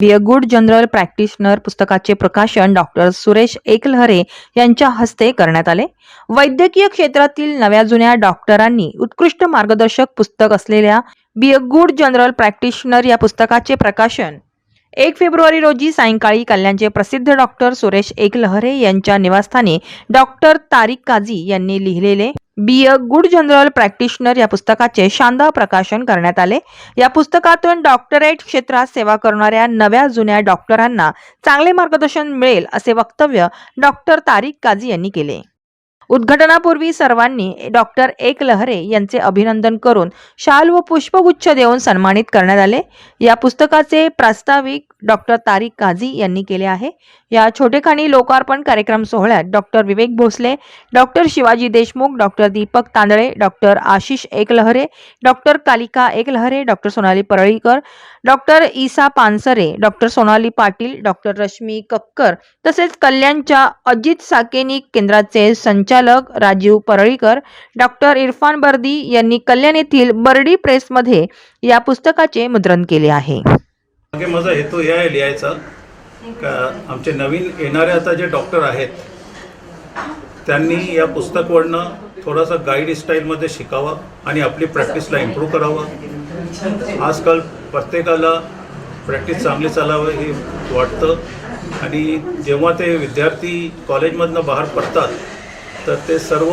Be a good general practitioner पुस्तकाचे प्रकाशन doctor Suresh Eklahare यांच्या हस्ते करण्यात आले. वैद्यकीय क्षेत्रातील नव्या जुन्या डॉक्टरांनी उत्कृष्ट मार्गदर्शक पुस्तक असलेल्या be a good general practitioner या पुस्तकाचे प्रकाशन एक फेब्रुवारी रोजी सायंकाळी कल्याणचे प्रसिद्ध डॉक्टर सुरेश एकलहरे यांच्या निवासस्थानी डॉक्टर तारिक काझी यांनी लिहिलेले be a good general practitioner या पुस्तकाचे शानदार प्रकाशन करण्यात आले. या पुस्तकातून डॉक्टरेट क्षेत्रात सेवा करणाऱ्या नव्या जुन्या डॉक्टरांना चांगले मार्गदर्शन मिळेल असे वक्तव्य डॉक्टर तारिक काझी यांनी केले. उद्घाटनापूर्वी सर्वांनी डॉक्टर एक लहरे यांचे अभिनंदन करून शाल व पुष्पगुच्छ देऊन सन्मानित करण्यात आले. या पुस्तकाचे प्रास्ताविक डॉक्टर तारिक काझी यांनी केले आहे. या छोटेखानी लोकार्पण कार्यक्रम सोहळ्यात doctor Vivek Bhosale doctor Shivaji Deshmukh doctor Deepak Tandale doctor Ashish Ekalhare doctor Kalika Ekalhare doctor Sonali Parlikar doctor Isa Pansare doctor Sonali Patil doctor Rashmi Kakkar तसेच कल्याणच्या अजित साकेनिक केंद्राचे संचालक राजीव परळीकर डॉक्टर इरफान बर्दी यांनी कल्याण येथील बर्डी प्रेसमध्ये या पुस्तकाचे मुद्रण केले आहे. मागे माझा हेतू हे आहे लिहायचा. का आमचे नवीन येणारे आता जे डॉक्टर आहेत त्यांनी या पुस्तकवरनं थोडासा गाईड स्टाईलमध्ये शिकावं आणि आपली प्रॅक्टिसला इम्प्रूव्ह करावं. आजकाल प्रत्येकाला प्रॅक्टिस चांगली चालावं हे वाटतं. आणि जेव्हा ते विद्यार्थी कॉलेजमधनं बाहेर पडतात तर ते सर्व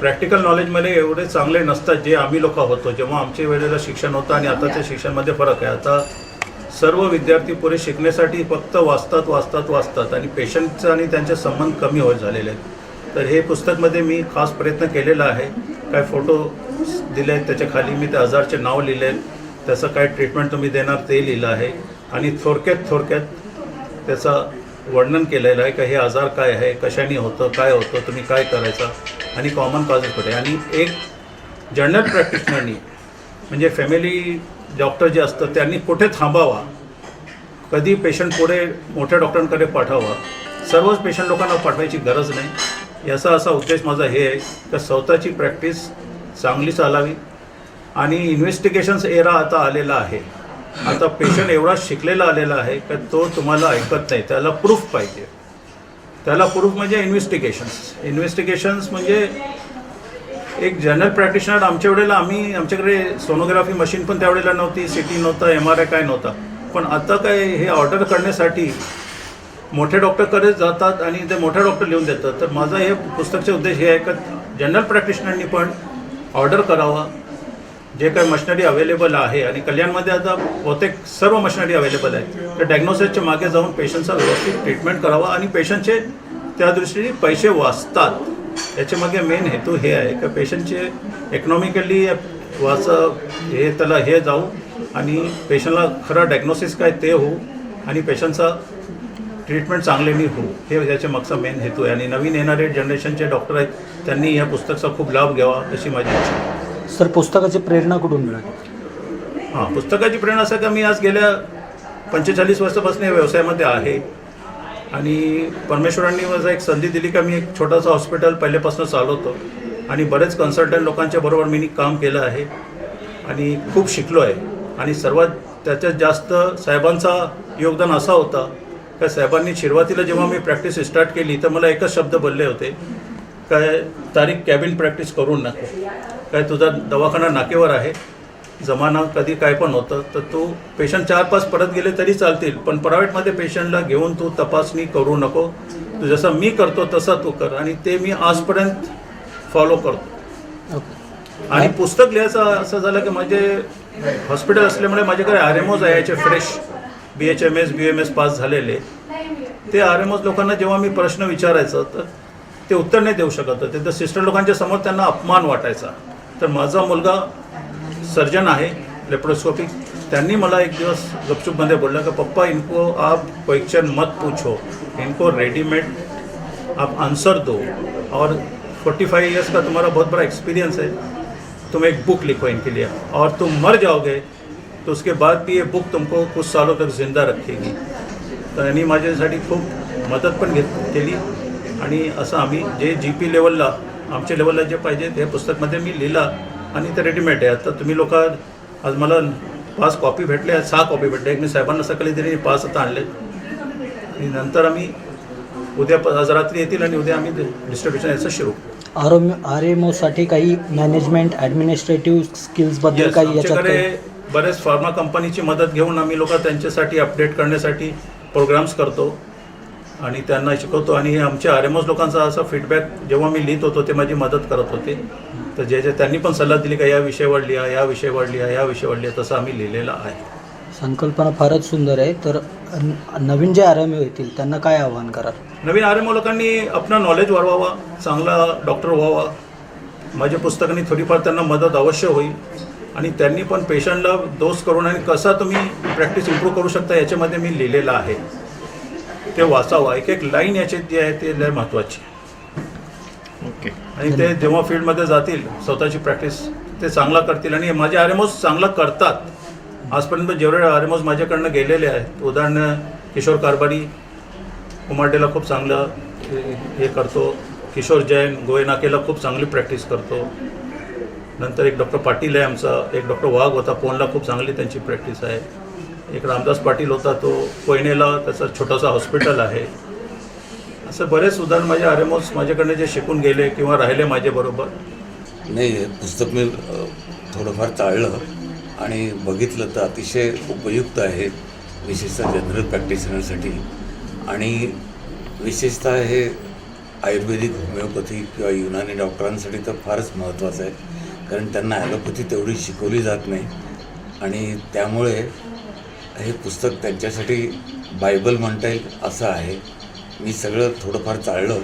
प्रॅक्टिकल नॉलेजमध्ये एवढे चांगले नसतात जे आम्ही लोक होतो. जेव्हा आमच्या वेळेला शिक्षण होतं आणि आताच्या शिक्षणमध्ये फरक आहे. आता सर्व विद्यार्थी पुरे शिकण्यासाठी फक्त वाचतात वाचतात वाचतात आणि पेशंटचा आणि त्यांचे संबंध कमी होत झालेले आहेत. तर हे पुस्तकमध्ये मी खास प्रयत्न केलेला आहे. काय फोटो दिले आहेत त्याच्याखाली मी त्या आजारचे नाव लिहिले आहेत त्याचं काय ट्रीटमेंट तुम्ही देणार ते लिहिलं आहे. आणि थोडक्यात थोडक्यात त्याचं वर्णन केलेलं आहे का हे आजार काय आहे कशाने होतं काय होतं तुम्ही काय करायचं आणि कॉमन कॉजेस कुठे? आणि एक जनरल प्रॅक्टिशनरनी म्हणजे फॅमिली डॉक्टर जे असतं त्यांनी कुठे थांबावा? कधी पेशंट पुढे मोठ्या डॉक्टरांकडे पाठवावा? सर्वच पेशंट लोकांना पाठवायची गरज नाही. याचा असा उद्देश माझा हे आहे की स्वतःची प्रॅक्टिस चांगली चालावी. आणि इन्व्हेस्टिगेशन्स एरा आता आलेला आहे. आता पेशंट एवढा शिकलेला आलेला आहे का तो तुम्हाला ऐकत नाही. त्याला प्रूफ पाहिजे. त्याला प्रूफ म्हणजे इन्व्हेस्टिगेशन्स इन्व्हेस्टिगेशन्स म्हणजे एक जनरल प्रॅक्टिशनर आमच्या वेळेला आम्ही आमच्याकडे सोनोग्राफी मशीन पण त्यावेळेला नव्हती सी टी नव्हता एम आर आय काय नव्हता. पण आता काय हे ऑर्डर करण्यासाठी मोठे डॉक्टरकडे जातात आणि ते मोठे डॉक्टर लिहून देतात. तर माझा हे पुस्तकचे उद्देश हे आहे का जनरल प्रॅक्टिशनरनी पण ऑर्डर करावा. जे काही मशिनरी अवेलेबल आहे आणि कल्याणमध्ये आता बहुतेक सर्व मशिनरी अवेलेबल आहे तर डायग्नोसिसच्या मागे जाऊन पेशंटचा व्यवस्थित ट्रीटमेंट करावा आणि पेशंटचे त्या दृष्टीने पैसे वाचतात. याच्या मागे मेन हेतू हे आहे का पेशंटचे इकॉनॉमिकली वाच हे त्याला हे जाऊ आणि पेशंटला खरं डायग्नोसिस काय ते होऊ आणि पेशंटचा ट्रीटमेंट चांगल्याने होऊ. हे याच्या मागचा मेन हेतू आहे. आणि नवीन येणारे जनरेशनचे डॉक्टर आहेत त्यांनी या पुस्तकाचा खूप लाभ घ्यावा अशी माझी इच्छा सर पुस्तकाची प्रेरणा कुठून मिळाली? हां पुस्तकाची प्रेरणा असं का मी आज गेल्या पंचेचाळीस वर्षापासून या व्यवसायामध्ये आहे. आणि परमेश्वरांनी माझा एक संधी दिली का मी एक छोटासा हॉस्पिटल पहिल्यापासून चालवतो आणि बरेच कन्सल्टंट लोकांच्या बरोबर मी काम केलं आहे. आणि खूप शिकलो आहे. आणि सर्वात त्याच्यात जास्त साहेबांचा योगदान असा होता का साहेबांनी सुरुवातीला जेव्हा मी प्रॅक्टिस स्टार्ट केली तर मला एकच शब्द बोलले होते काय तारीख कॅबिन प्रॅक्टिस करू नको. काय तुझा दवाखाना नाकेवर आहे जमाना कधी काय पण होतं तर तू पेशंट चार पाच परत गेले तरी चालतील. पण प्रायव्हेटमध्ये पेशंटला घेऊन तू तपासणी करू नको. तू जसं मी करतो तसं तू कर. आणि ते मी आजपर्यंत फॉलो करतो. आणि पुस्तक लिहायचं असं झालं की माझे हॉस्पिटल असल्यामुळे माझ्याकडे आर एम ओज यायचे fresh B H M S B M S pass झालेले. ते आर एम ओज लोकांना जेव्हा मी प्रश्न विचारायचं तर ते उत्तर नाही देऊ शकत होते. तर सिस्टर लोकांच्या समोर त्यांना अपमान वाटायचा. तर माझा मुलगा सर्जन आहे लेप्रोस्कोपिक. त्यांनी मला एक दिवस गपचूपमध्ये बोलला की पप्पा इनको आप क्वेश्चन मत पूछो. इनको रेडीमेड आप आंसर दो. और 45 फाइव ईयर्स का तुम्हारा बहुत बड़ा एक्सपीरियंस है। तुम एक बुक लिखो इनके लिए। और तुम मर जाओगे तो उसके बाद भी ये बुक तुमको कुछ सालों तक जिंदा रखेगी। तर यांनी माझ्यासाठी खूप मदत पण घेत केली. आणि असं आम्ही जे जी पी लेवलला आमच्या लेवलला जे पाहिजे ते पुस्तकमध्ये मी लिहिला. आणि ते रेडीमेड आहे. आता तुम्ही लोक आज मला पाच कॉपी भेटल्या सहा कॉपी भेटल्या एक मी साहेबांना सकाळी दिली आणि पाच आता आणले. आणि नंतर आम्ही उद्या आज रात्री येतील आणि उद्या आम्ही डिस्ट्रीब्युशन याचं सुरू. आर एम आर एम ओसाठी काही मॅनेजमेंट ॲडमिनिस्ट्रेटिव्ह स्किल्सबद्दल काही काही- बरेच फार्मा कंपनीची मदत घेऊन आम्ही लोक त्यांच्यासाठी अपडेट करण्यासाठी प्रोग्राम्स करतो. आणि त्यांना शिकवतो. आणि हे आमच्या आर एम लोकांचा असा फीडबॅक जेव्हा मी लिहित होतो ते माझी मदत करत होते. तर जे जे त्यांनी पण सल्ला दिली का या विषयावर लिहा या विषयावर लिहा या विषयावर लिहा तसं आम्ही लिहिलेलं आहे. संकल्पना फारच सुंदर आहे. तर नवीन जे आर एम येतील त्यांना काय आव्हान कराल? नवीन आर एम लोकांनी आपलं नॉलेज वाढवावा चांगला डॉक्टर व्हावा. माझ्या पुस्तकांनी थोडीफार त्यांना मदत अवश्य होईल. आणि त्यांनी पण पेशंटला डोस करून आणि कसा तुम्ही प्रॅक्टिस इम्प्रूव्ह करू शकता याच्यामध्ये मी लिहिलेलं आहे. ते वाचावं. एक एक लाईन याच्यात जी आहे ते लय महत्त्वाची ओके आणि ते जेव्हा फील्डमध्ये जातील स्वतःची प्रॅक्टिस ते चांगला करतील. आणि माझे आर चांगला करतात. आजपर्यंत जेवढे आर माझ्याकडनं गेलेले आहेत उदाहरण किशोर कारभारी उमाटेला खूप चांगलं हे- हे करतो. किशोर जैन गोयनाकेला खूप चांगली प्रॅक्टिस करतो. नंतर एक डॉक्टर पाटील आहे आमचा. एक डॉक्टर वाघ होता पोनला खूप चांगली त्यांची प्रॅक्टिस आहे. एक रामदास पाटील होता तो कोयनेला त्याचा छोटासा हॉस्पिटल आहे. असं बरेच उदाहरण माझ्या आरेमोस माझ्याकडनं जे शिकून गेले किंवा राहिले माझ्याबरोबर नाही पुस्तक मी थोडंफार चाळलं आणि बघितलं तर अतिशय उपयुक्त आहे विशेषतः जनरल प्रॅक्टिशनरसाठी. आणि विशेषतः हे आयुर्वेदिक होमिओपॅथी किंवा युनानी डॉक्टरांसाठी तर फारच महत्त्वाचं आहे. कारण त्यांना ॲलोपॅथी तेवढी शिकवली जात नाही. आणि त्यामुळे हे पुस्तक त्यांच्यासाठी बायबल म्हणता येईल असं आहे. मी सगळं थोडंफार चाळलं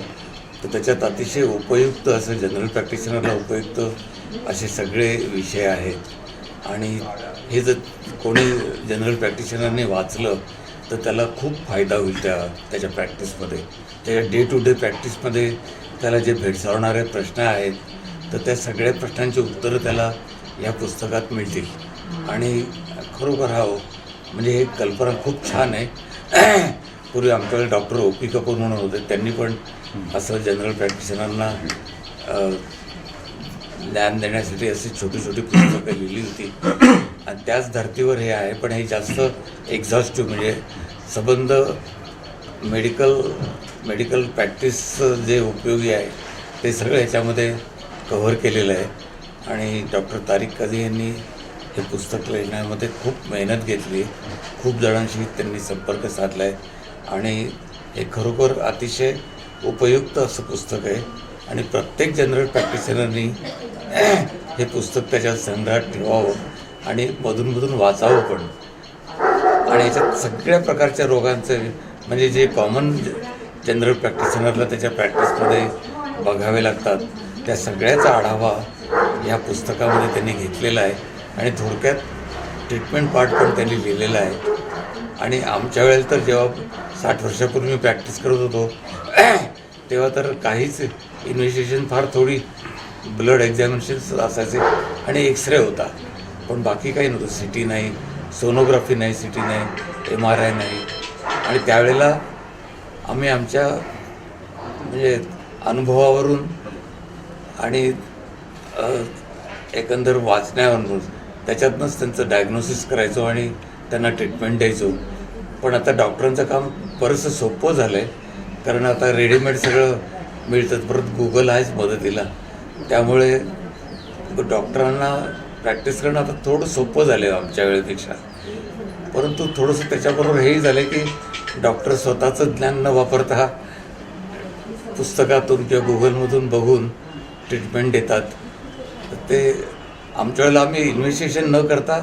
तर त्याच्यात अतिशय उपयुक्त असं जनरल प्रॅक्टिशनरला उपयुक्त असे सगळे विषय आहेत. आणि हे जर कोणी जनरल प्रॅक्टिशनरने वाचलं तर त्याला खूप फायदा होईल त्या त्याच्या प्रॅक्टिसमध्ये त्याच्या डे टू डे प्रॅक्टिसमध्ये त्याला जे भेडसावणारे प्रश्न आहेत तर त्या सगळ्या प्रश्नांची उत्तरं त्याला या पुस्तकात मिळतील. आणि खरोखर हा म्हणजे हे कल्पना खूप छान आहे. पूर्वी आमच्याकडे डॉक्टर ओ पी कपूर म्हणून होते. त्यांनी पण असं जनरल प्रॅक्टिशनरना ज्ञान देण्यासाठी अशी छोटी छोटी पुस्तकं लिहिली होती. आणि त्याच धर्तीवर हे आहे पण हे जास्त एक्झॉस्टिव्ह म्हणजे संबंध मेडिकल मेडिकल प्रॅक्टिस जे उपयोगी आहे ते सगळं ह्याच्यामध्ये कव्हर केलेलं आहे. आणि डॉक्टर तारिक काझी यांनी हे पुस्तक लिहिण्यामध्ये खूप मेहनत घेतली. खूप जणांशी त्यांनी संपर्क साधला आहे आणि हे खरोखर अतिशय उपयुक्त असं पुस्तक आहे. आणि प्रत्येक जनरल प्रॅक्टिशनरनी हे पुस्तक त्याच्या संग्रहात ठेवावं आणि मधूनमधून वाचावं पण. आणि याच्यात सगळ्या प्रकारच्या रोगांचे म्हणजे जे कॉमन जनरल प्रॅक्टिशनरला त्याच्या प्रॅक्टिसमध्ये बघावे लागतात त्या सगळ्याचा आढावा या पुस्तकामध्ये त्यांनी घेतलेला आहे. आणि थोडक्यात ट्रीटमेंट पार्ट पण त्यांनी लिहिलेला आहे. आणि आमच्या वेळेला तर जेव्हा साठ वर्षापूर्वी मी प्रॅक्टिस करत होतो तेव्हा तर काहीच इन्व्हेस्टिगेशन फार थोडी ब्लड एक्झामिनेशन्स असायचे आणि एक्सरे होता. पण बाकी काही नव्हतं. सी टी नाही सोनोग्राफी नाही सी टी नाही एम आर आय नाही. आणि त्यावेळेला आम्ही आमच्या म्हणजे अनुभवावरून आणि एकंदर वाचण्यावरून त्याच्यातनंच त्यांचं डायग्नोसिस करायचो आणि त्यांना ट्रीटमेंट द्यायचो. पण आता डॉक्टरांचं काम बरंचसं सोपं झालं आहे कारण आता रेडीमेड सगळं मिळतं परत गुगल आहेच मदतीला. त्यामुळे डॉक्टरांना प्रॅक्टिस करणं आता थोडं सोपं झालं आहे आमच्या वेळेपेक्षा. परंतु थोडंसं त्याच्याबरोबर हेही झालं आहे की डॉक्टर स्वतःचं ज्ञान न वापरता पुस्तकातून किंवा गुगलमधून बघून ट्रीटमेंट देतात. ते आमच्या वेळेला आम्ही इन्व्हेस्टिगेशन न करता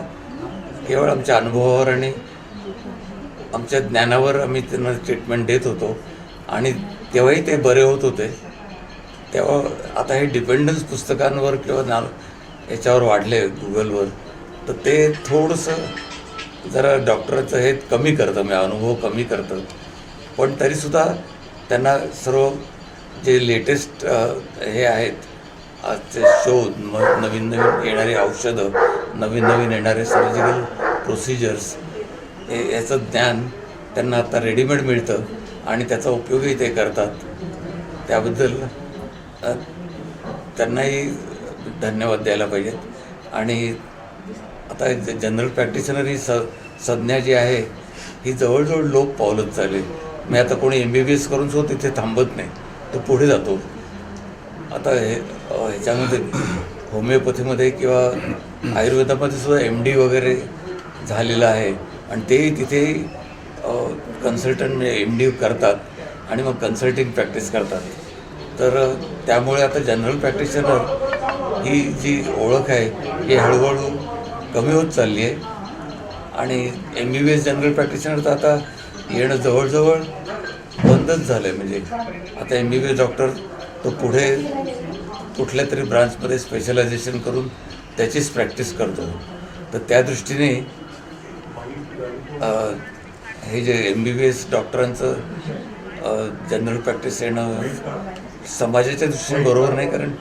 केवळ आमच्या अनुभवावर आणि आमच्या ज्ञानावर आम्ही त्यांना ट्रीटमेंट देत होतो. आणि तेव्हाही ते बरे होत होते. तेव्हा आता हे डिपेंडन्स पुस्तकांवर किंवा ना याच्यावर वाढले गुगलवर तर ते थोडंसं जरा डॉक्टरचं हे कमी करतं म्हणजे अनुभव कमी करतं. पण तरीसुद्धा त्यांना सर्व जे लेटेस्ट हे आहेत आजचे शोध म नवीन नवीन येणारी औषधं नवीन नवीन येणारे सर्जिकल प्रोसिजर्स हे याचं ज्ञान त्यांना आता रेडीमेड मिळतं आणि त्याचा उपयोगही ते करतात. त्याबद्दल त्यांनाही धन्यवाद द्यायला पाहिजेत. आणि आता ज- जनरल प्रॅक्टिशनर ही स संज्ञा जी आहे ही जवळजवळ लोक पावलत चालले. मी आता कोणी एम बी बी एस करून सुद्धा तिथे थांबत नाही. तो पुढे जातो. आता हे ह्याच्यामध्ये होमिओपॅथीमध्ये किंवा आयुर्वेदामध्ये सुद्धा एम डी वगैरे झालेलं आहे. आणि ते तिथे कन्सल्टंट म्हणजे एम डी करतात आणि मग कन्सल्टिंग प्रॅक्टिस करतात. तर त्यामुळे आता जनरल प्रॅक्टिशनर ही जी ओळख आहे ही हळूहळू कमी होत चालली आहे. आणि M B B S general practitioner तर आता येणं जवळजवळ बंदच झालं आहे म्हणजे आता M B B S doctor तो पुढे कुठल्या तरी ब्रांचमध्ये स्पेशलायझेशन करून त्याचीच प्रॅक्टिस करतो. तर त्या दृष्टीने हे जे एम बी बी एस डॉक्टरांचं जनरल प्रॅक्टिस येणं समाजाच्या दृष्टीने बरोबर नाही कारण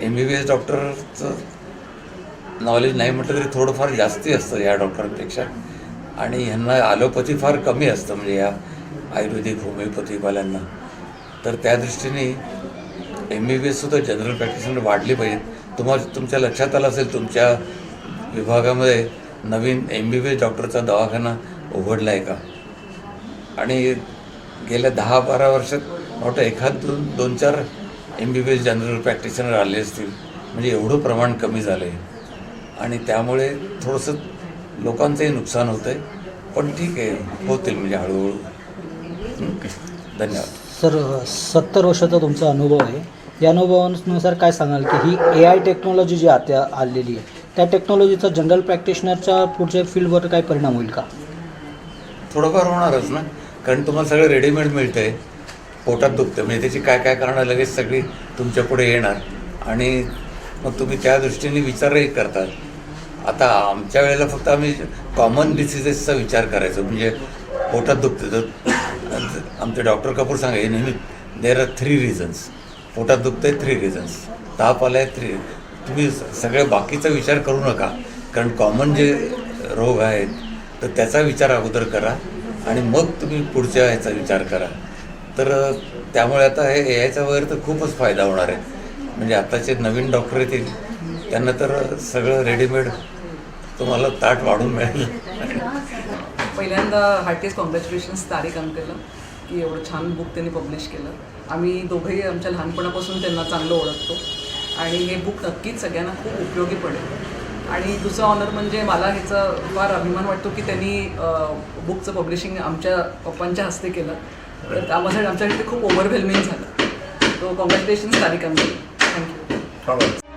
एम बी बी एस डॉक्टरचं नॉलेज नाही म्हटलं तरी थोडंफार जास्ती असतं या डॉक्टरांपेक्षा आणि ह्यांना ॲलोपॅथी फार कमी असतं म्हणजे या आयुर्वेदिक होमिओपॅथीवाल्यांना तर त्या दृष्टीने एम बी बी एससुद्धा जनरल प्रॅक्टिशनर वाढली पाहिजे तुम्हाला तुमच्या लक्षात आलं असेल तुमच्या विभागामध्ये नवीन एम बी बी एस डॉक्टरचा दवाखाना उघडला आहे का? आणि गेल्या दहा बारा वर्षात मोठं एखाद दोन दोन चार M B B S general practitioner आले असतील. म्हणजे एवढं प्रमाण कमी झालं आहे आणि त्यामुळे थोडंसं लोकांचंही नुकसान होतं आहे पण ठीक आहे होतील म्हणजे हळूहळू. धन्यवाद. सर सत्तर वर्षाचा तुमचा अनुभव आहे. या अनुभवानुसार काय सांगाल की ही ए आय टेक्नॉलॉजी जी आता आलेली आहे त्या टेक्नॉलॉजीचा जनरल प्रॅक्टिशनरच्या पुढच्या फील्डवर काय परिणाम होईल का? थोडंफार होणारच ना. कारण तुम्हाला सगळं रेडीमेड मिळतं आहे पोटात दुखतं म्हणजे त्याची काय काय कारणं लगेच सगळी तुमच्यापुढे येणार. आणि मग तुम्ही त्या दृष्टीने विचारही करतात. आता आमच्या वेळेला फक्त आम्ही कॉमन डिसिजेसचा विचार करायचो. म्हणजे पोटात दुखतं तर आमचे डॉक्टर कपूर सांगायचे नेहमी देर आर थ्री रिझन्स पोटात दुखतंय थ्री रिझन्स ताप आलाय थ्री तुम्ही स- सगळ्या बाकीचा विचार करू नका. कारण कॉमन जे रोग आहेत तर त्याचा विचार अगोदर करा आणि मग तुम्ही पुढच्या ह्याचा विचार करा. तर त्यामुळे आता हे ए आयचा वगैरे तर खूपच फायदा होणार आहे. म्हणजे आताचे नवीन डॉक्टर येतील त्यांना तर सगळं रेडीमेड तुम्हाला ताट वाढून मिळेल. पहिल्यांदा हार्टेस्ट कॉंग्रॅच्युलेशन्स तारीख अंकलला की एवढं छान बुक त्यांनी पब्लिश केलं. आम्ही दोघंही आमच्या लहानपणापासून त्यांना चांगलं ओळखतो. आणि हे बुक नक्कीच सगळ्यांना खूप उपयोगी पडेल. आणि दुसरा ऑनर म्हणजे मला ह्याचा फार अभिमान वाटतो की त्यांनी बुकचं पब्लिशिंग आमच्या पप्पांच्या हस्ते केलं. तर त्यामध्ये आमच्यासाठी ते खूप ओव्हरवेल्मिंग झालं. तो कॉंग्रॅच्युलेशन्स कार्यक्रम थँक्यू थँक्यू